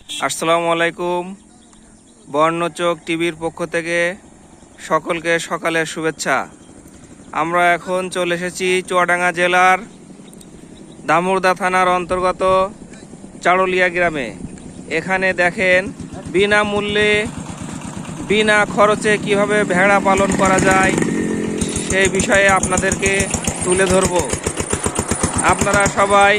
আসসালামু আলাইকুম। বর্ণচোখ টিভির পক্ষ থেকে সকলকে সকালের শুভেচ্ছা। আমরা এখন চলে এসেছি চুয়াডাঙ্গা জেলার দামুরদা থানার অন্তর্গত চাড়লিয়া গ্রামে। এখানে দেখেন, বিনামূল্যে, বিনা খরচে কীভাবে ভেড়া পালন করা যায়, সেই বিষয়ে আপনাদেরকে তুলে ধরব। আপনারা সবাই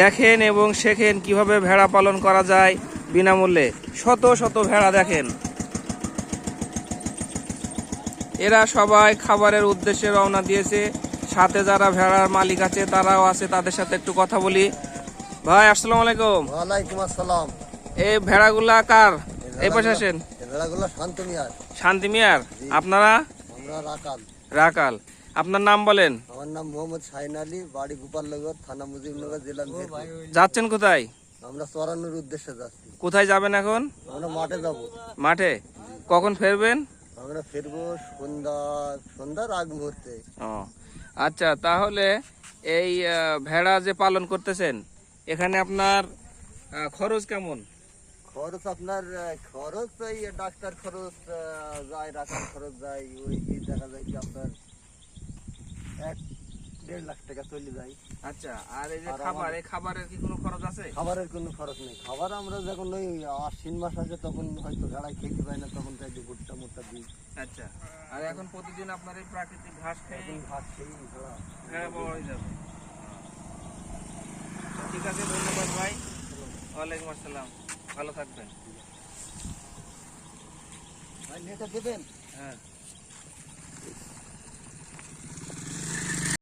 দেখেন এবং শেখেন কীভাবে ভেড়া পালন করা যায় বিনামূল্যে। শত শত ভেড়া দেখেন। এরা সবাই খাবারের উদ্দেশ্যে রওনা দিয়েছে। সাথে যারা ভেড়ার মালিক আছে তারাও আছে। তাদের সাথে একটু কথা বলি। ভাই আসসালাম আলাইকুম। ওয়ালাইকুম আসসালাম। এই ভেড়াগুলা কার? এই পাশে আসেন। ভেড়াগুলো শান্ত মিয়ার। শান্তি মিয়ার। আপনারা? আমরা রাকাল। রাকাল। আপনার নাম বলেন? আমার নাম মোহাম্মদ শাহিন আলী বাড়ি গোপালনগর থানা মুজিবনগর জেলা। যাচ্ছেন কোথায়? আমরা চড়ানোর উদ্দেশ্যে যাচ্ছি। কোথায় যাবেন এখন? আমরা মাঠে যাব। মাঠে? কখন ফেরবেন? আমরা ফিরবো সন্ধ্যা সন্ধ্যার আগ মুহূর্তে। ও আচ্ছা তাহলে এই ভেড়া যে পালন করতেছেন এখানে আপনার আহ, খরচ কেমন? খরচ আপনার খরচ এই ডাক্তার খরচ আহ, যায় রাখার খরচ যায় ওই কি দেখা যায় কি আপনার দেড় লাখ টাকা চলে যায়। আচ্ছা আর এই যে খাবার এই খাবারের কি কোনো খরচ আছে? খাবারের কোনো খরচ নেই। খাবার আমরা যখন ওই আশ্বিন মাস আছে তখন হয়তো ভেড়ায় খেতে পাই না তখন তাই ভুট্টা মুট্টা দিই। আচ্ছা আর এখন প্রতিদিন আপনার এই প্রাকৃতিক ঘাস খেয়ে এখন খেয়ে ভেড়া ভেড়া বড় হয়ে যাবে। আচ্ছা, ঠিক আছে ধন্যবাদ ভাই। ওয়ালাইকুম আসসালাম। ভালো থাকবেন। ভাই নেটে দেবেন? হ্যাঁ।